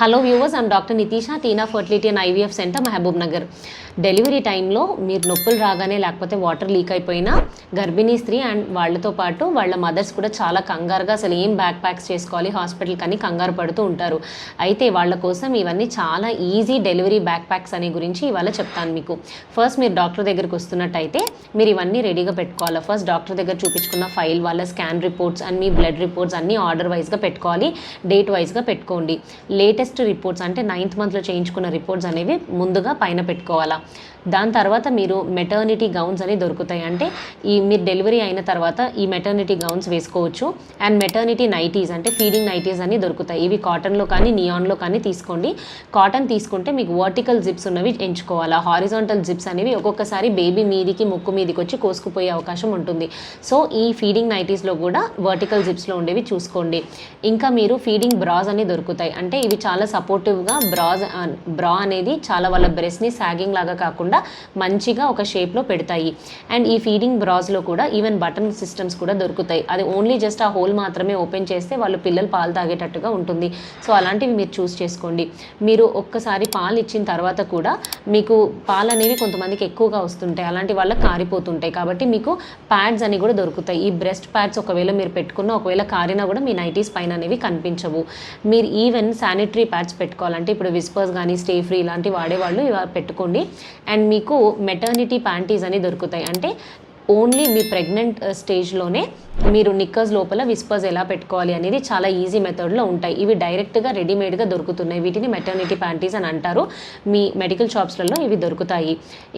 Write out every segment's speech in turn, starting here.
Hello viewers I'm doctor Nitisha Tina fertility and IVF center Mahabub Nagar delivery టైంలో మీరు నొప్పులు రాగానే లేకపోతే వాటర్ లీక్ అయిపోయినా గర్భిణీ స్త్రీ అండ్ వాళ్ళతో పాటు వాళ్ళ మదర్స్ కూడా చాలా కంగారుగా అసలు ఏం బ్యాక్ ప్యాక్స్ చేసుకోవాలి హాస్పిటల్కి అని కంగారు పడుతూ ఉంటారు. అయితే వాళ్ళ కోసం ఇవన్నీ చాలా ఈజీ డెలివరీ బ్యాక్ ప్యాక్స్ అనే గురించి ఇవాళ చెప్తాను మీకు. ఫస్ట్ మీరు డాక్టర్ దగ్గరికి వస్తున్నట్టయితే మీరు ఇవన్నీ రెడీగా పెట్టుకోవాలి? ఫస్ట్ డాక్టర్ దగ్గర చూపించుకున్న ఫైల్ వాళ్ళ స్కాన్ రిపోర్ట్స్ అండ్ మీ బ్లడ్ రిపోర్ట్స్ అన్నీ ఆర్డర్ వైజ్గా పెట్టుకోవాలి డేట్ వైజ్గా పెట్టుకోండి. లేటెస్ట్ రిపోర్ట్స్ అంటే నైన్త్ మంత్లో చేయించుకున్న రిపోర్ట్స్ అనేవి ముందుగా పైన పెట్టుకోవాలా. దాని తర్వాత మీరు మెటర్నిటీ గౌన్స్ అని దొరుకుతాయి. అంటే ఈ మీరు డెలివరీ అయిన తర్వాత ఈ మెటర్నిటీ గౌన్స్ వేసుకోవచ్చు. అండ్ మెటర్నిటీ నైటీస్ అంటే ఫీడింగ్ నైటీస్ అని దొరుకుతాయి. ఇవి కాటన్లో కానీ నియాన్లో కానీ తీసుకోండి. కాటన్ తీసుకుంటే మీకు వర్టికల్ జిప్స్ ఉన్నవి ఎంచుకోవాలా. హారిజాంటల్ జిప్స్ అనేవి ఒక్కొక్కసారి బేబీ మీదికి ముక్కు మీదికి వచ్చి కోసుకుపోయే అవకాశం ఉంటుంది. సో ఈ ఫీడింగ్ నైటీస్లో కూడా వర్టికల్ జిప్స్లో ఉండేవి చూసుకోండి. ఇంకా మీరు ఫీడింగ్ బ్రాస్ అని దొరుకుతాయి. అంటే ఇవి చాలా సపోర్టివ్గా బ్రాజ్ బ్రా అనేది చాలా వాళ్ళ బ్రెస్ట్ని సాగింగ్ లాగా కాకుండా మంచిగా ఒక షేప్లో పెడతాయి. అండ్ ఈ ఫీడింగ్ బ్రాస్లో కూడా ఈవెన్ బటన్ సిస్టమ్స్ కూడా దొరుకుతాయి. అది ఓన్లీ జస్ట్ ఆ హోల్ మాత్రమే ఓపెన్ చేస్తే వాళ్ళు పిల్లలు పాలు తాగేటట్టుగా ఉంటుంది. సో అలాంటివి మీరు చూస్ చేసుకోండి. మీరు ఒక్కసారి పాలు ఇచ్చిన తర్వాత కూడా మీకు పాలు అనేవి కొంతమందికి ఎక్కువగా వస్తుంటాయి. అలాంటి వాళ్ళకి కారిపోతుంటాయి. కాబట్టి మీకు ప్యాడ్స్ అని కూడా దొరుకుతాయి. ఈ బ్రెస్ట్ ప్యాడ్స్ ఒకవేళ మీరు పెట్టుకున్న ఒకవేళ కారినా కూడా మీ నైటీస్ పైన అనేవి కనిపించవు. మీరు ఈవెన్ శానిటరీ ప్యాడ్స్ పెట్టుకోవాలంటే ఇప్పుడు విస్పర్స్ కానీ స్టే ఫ్రీ ఇలాంటివి వాడేవాళ్ళు ఇవి పెట్టుకోండి. అండ్ మీకు మెటర్నిటీ ప్యాంటీస్ అని దొరుకుతాయి. అంటే ఓన్లీ మీ ప్రెగ్నెంట్ స్టేజ్లోనే మీరు నిక్కర్స్ లోపల విస్పర్స్ ఎలా పెట్టుకోవాలి అనేది చాలా ఈజీ మెథడ్లో ఉంటాయి. ఇవి డైరెక్ట్గా రెడీమేడ్గా దొరుకుతున్నాయి. వీటిని మెటర్నిటీ ప్యాంటీస్ అని అంటారు. మీ మెడికల్ షాప్స్లలో ఇవి దొరుకుతాయి.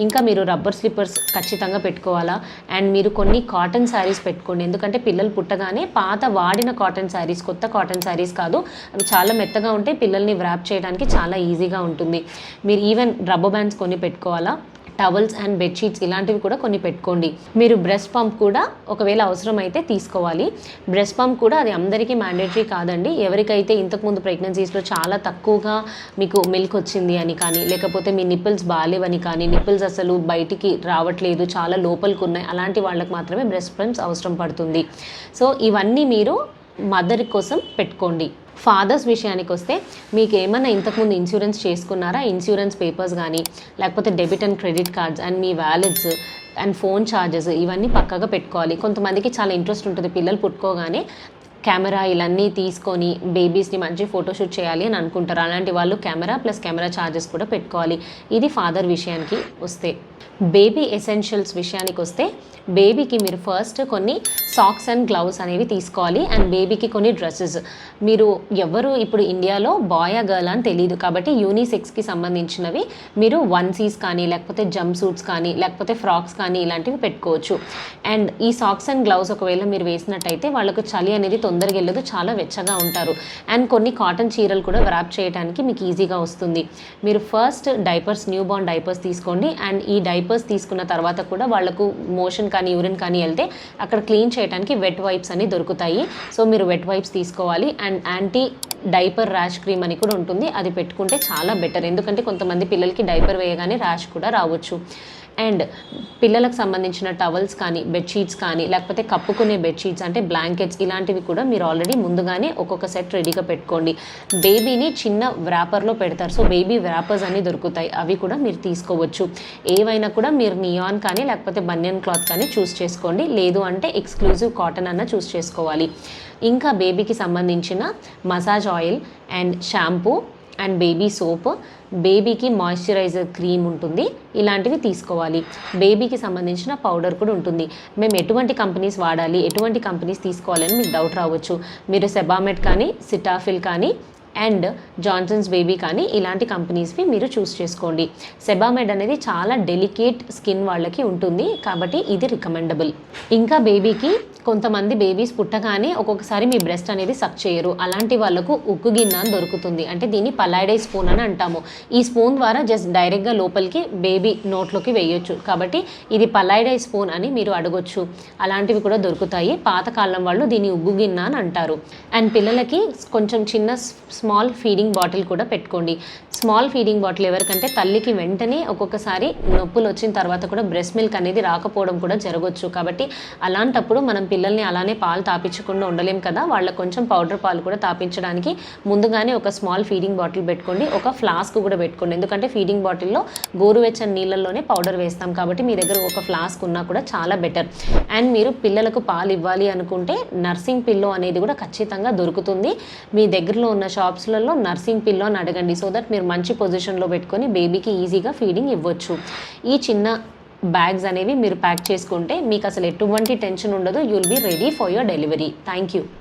ఇంకా మీరు రబ్బర్ స్లిప్పర్స్ ఖచ్చితంగా పెట్టుకోవాలా? అండ్ మీరు కొన్ని కాటన్ శారీస్ పెట్టుకోండి. ఎందుకంటే పిల్లలు పుట్టగానే పాత వాడిన కాటన్ శారీస్ కొత్త కాటన్ శారీస్ కాదు. అవి చాలా మెత్తగా ఉంటే పిల్లల్ని వ్రాప్ చేయడానికి చాలా ఈజీగా ఉంటుంది. మీరు ఈవెన్ రబ్బర్ బ్యాండ్స్ కొన్ని పెట్టుకోవాలా? టవల్స్ అండ్ బెడ్షీట్స్ ఇలాంటివి కూడా కొన్ని పెట్టుకోండి. మీరు బ్రెస్ట్ పంప్ కూడా ఒకవేళ అవసరం అయితే తీసుకోవాలి. బ్రెస్ట్ పంప్ కూడా అది అందరికీ మ్యాండేటరీ కాదండి. ఎవరికైతే ఇంతకుముందు ప్రెగ్నెన్సీస్లో చాలా తక్కువగా మీకు మిల్క్ వచ్చింది అని కానీ లేకపోతే మీ నిప్పుల్స్ బాగాలేవని కానీ నిప్పుల్స్ అసలు బయటికి రావట్లేదు చాలా లోపలికి ఉన్నాయి అలాంటి వాళ్ళకి మాత్రమే బ్రెస్ట్ పంప్స్ అవసరం పడుతుంది. సో ఇవన్నీ మీరు మదర్ కోసం పెట్టుకోండి. ఫాదర్స్ విషయానికి వస్తే మీకు ఏమైనా ఇంతకుముందు ఇన్సూరెన్స్ చేసుకున్నారా? ఇన్సూరెన్స్ పేపర్స్ కానీ లేకపోతే debit and credit cards and me wallets and phone charges ఇవన్నీ పక్కగా పెట్టుకోవాలి. కొంతమందికి చాలా ఇంట్రెస్ట్ ఉంటుంది పిల్లలు పుట్టుకోగానే కెమెరా ఇవన్నీ తీసుకొని బేబీస్ని మంచి ఫోటోషూట్ చేయాలి అని అనుకుంటారు. అలాంటి వాళ్ళు కెమెరా ప్లస్ కెమెరా ఛార్జెస్ కూడా పెట్టుకోవాలి. ఇది ఫాదర్ విషయానికి వస్తే. బేబీ ఎసెన్షియల్స్ విషయానికి వస్తే బేబీకి మీరు ఫస్ట్ కొన్ని సాక్స్ అండ్ గ్లౌస్ అనేవి తీసుకోవాలి అండ్ బేబీకి కొన్ని డ్రెస్సెస్. మీరు ఎవరు ఇప్పుడు ఇండియాలో బాయ్ గర్ల్ అని తెలియదు కాబట్టి యూనిసెక్స్కి సంబంధించినవి మీరు వన్సీస్ కానీ లేకపోతే జంప్ సూట్స్ కానీ లేకపోతే ఫ్రాక్స్ కానీ ఇలాంటివి పెట్టుకోవచ్చు. అండ్ ఈ సాక్స్ అండ్ గ్లౌస్ ఒకవేళ మీరు వేసినట్టయితే వాళ్ళకు చలి అనేది తొందరగా వెళ్ళదు చాలా వెచ్చగా ఉంటారు. అండ్ కొన్ని కాటన్ చీరలు కూడా వ్రాప్ చేయడానికి మీకు ఈజీగా వస్తుంది. మీరు first diapers newborn diapers తీసుకోండి అండ్ ఈ డైపర్స్ తీసుకున్న తర్వాత కూడా వాళ్ళకు మోషన్ కానీ యూరిన్ కానీ వెళ్తే అక్కడ క్లీన్ చేయడానికి వెట్ వైప్స్ అని దొరుకుతాయి. సో మీరు వెట్ వైప్స్ తీసుకోవాలి. And anti diaper rash cream అని కూడా ఉంటుంది. అది పెట్టుకుంటే చాలా బెటర్ ఎందుకంటే కొంతమంది పిల్లలకి డైపర్ వేయగానే ర్యాష్ కూడా రావచ్చు. అండ్ పిల్లలకు సంబంధించిన టవల్స్ కానీ బెడ్షీట్స్ కానీ లేకపోతే కప్పుకునే బెడ్షీట్స్ అంటే బ్లాంకెట్స్ ఇలాంటివి కూడా మీరు ఆల్రెడీ ముందుగానే ఒక్కొక్క సెట్ రెడీగా పెట్టుకోండి. బేబీని చిన్న వ్రాపర్లో పెడతారు. సో బేబీ వ్రాపర్స్ అన్ని దొరుకుతాయి. అవి కూడా మీరు తీసుకోవచ్చు. ఏవైనా కూడా మీరు నియాన్ కానీ లేకపోతే బనియన్ క్లాత్ కానీ చూస్ చేసుకోండి. లేదు అంటే ఎక్స్క్లూజివ్ కాటన్ అన్న చూస్ చేసుకోవాలి. ఇంకా బేబీకి సంబంధించిన massage oil and shampoo and baby soap బేబీకి మాయిశ్చరైజర్ క్రీమ్ ఉంటుంది. ఇలాంటివి తీసుకోవాలి. బేబీకి సంబంధించిన పౌడర్ కూడా ఉంటుంది. మేము ఎటువంటి కంపెనీస్ వాడాలి ఎటువంటి కంపెనీస్ తీసుకోవాలని మీకు డౌట్ రావచ్చు. మీరు సెబామెట్ కానీ సిటాఫిల్ కానీ అండ్ జాన్సన్స్ బేబీ కానీ ఇలాంటి కంపెనీస్వి మీరు చూస్ చేసుకోండి. సెబామెడ్ అనేది చాలా డెలికేట్ స్కిన్ వాళ్ళకి ఉంటుంది కాబట్టి ఇది రికమెండబుల్. ఇంకా బేబీకి కొంతమంది బేబీస్ పుట్టగానే ఒక్కొక్కసారి మీ బ్రెస్ట్ అనేది సక్ చేయరు. అలాంటి వాళ్ళకు ఉక్కు గిన్నె అని దొరుకుతుంది. అంటే దీన్ని పలాయిడై స్పూన్ అని అంటాము. ఈ స్పూన్ ద్వారా జస్ట్ డైరెక్ట్గా లోపలికి బేబీ నోట్లోకి వేయొచ్చు. కాబట్టి ఇది పలాయిడై స్పూన్ అని మీరు అడగొచ్చు. అలాంటివి కూడా దొరుకుతాయి. పాతకాలం వాళ్ళు దీన్ని ఉగ్గు గిన్నె అని అంటారు. అండ్ పిల్లలకి కొంచెం చిన్న స్మాల్ ఫీడింగ్ బాటిల్ కూడా పెట్టుకోండి. స్మాల్ ఫీడింగ్ బాటిల్ ఎవరికంటే తల్లికి వెంటనే ఒక్కొక్కసారి నొప్పులు వచ్చిన తర్వాత కూడా బ్రెస్ట్ మిల్క్ అనేది రాకపోవడం కూడా జరగవచ్చు కాబట్టి అలాంటప్పుడు మనం పిల్లల్ని అలానే పాలు తాపించకుండా ఉండలేం కదా. వాళ్ళకి కొంచెం పౌడర్ పాలు కూడా తాపించడానికి ముందుగానే ఒక స్మాల్ ఫీడింగ్ బాటిల్ పెట్టుకోండి. ఒక ఫ్లాస్క్ కూడా పెట్టుకోండి. ఎందుకంటే ఫీడింగ్ బాటిల్లో గోరువెచ్చని నీళ్ళల్లోనే పౌడర్ వేస్తాం కాబట్టి మీ దగ్గర ఒక ఫ్లాస్క్ ఉన్నా కూడా చాలా బెటర్. అండ్ మీరు పిల్లలకు పాలు ఇవ్వాలి అనుకుంటే నర్సింగ్ పిల్లో అనేది కూడా ఖచ్చితంగా దొరుకుతుంది. మీ దగ్గరలో ఉన్న షాప్స్లలో నర్సింగ్ పిల్లో అని అడగండి. సో దట్ మీరు మంచి పొజిషన్లో పెట్టుకొని బేబీకి ఈజీగా ఫీడింగ్ ఇవ్వచ్చు. ఈ చిన్న బ్యాగ్స్ అనేవి మీరు ప్యాక్ చేసుకుంటే మీకు అసలు ఎటువంటి టెన్షన్ ఉండదు. You'll be ready for your delivery thank you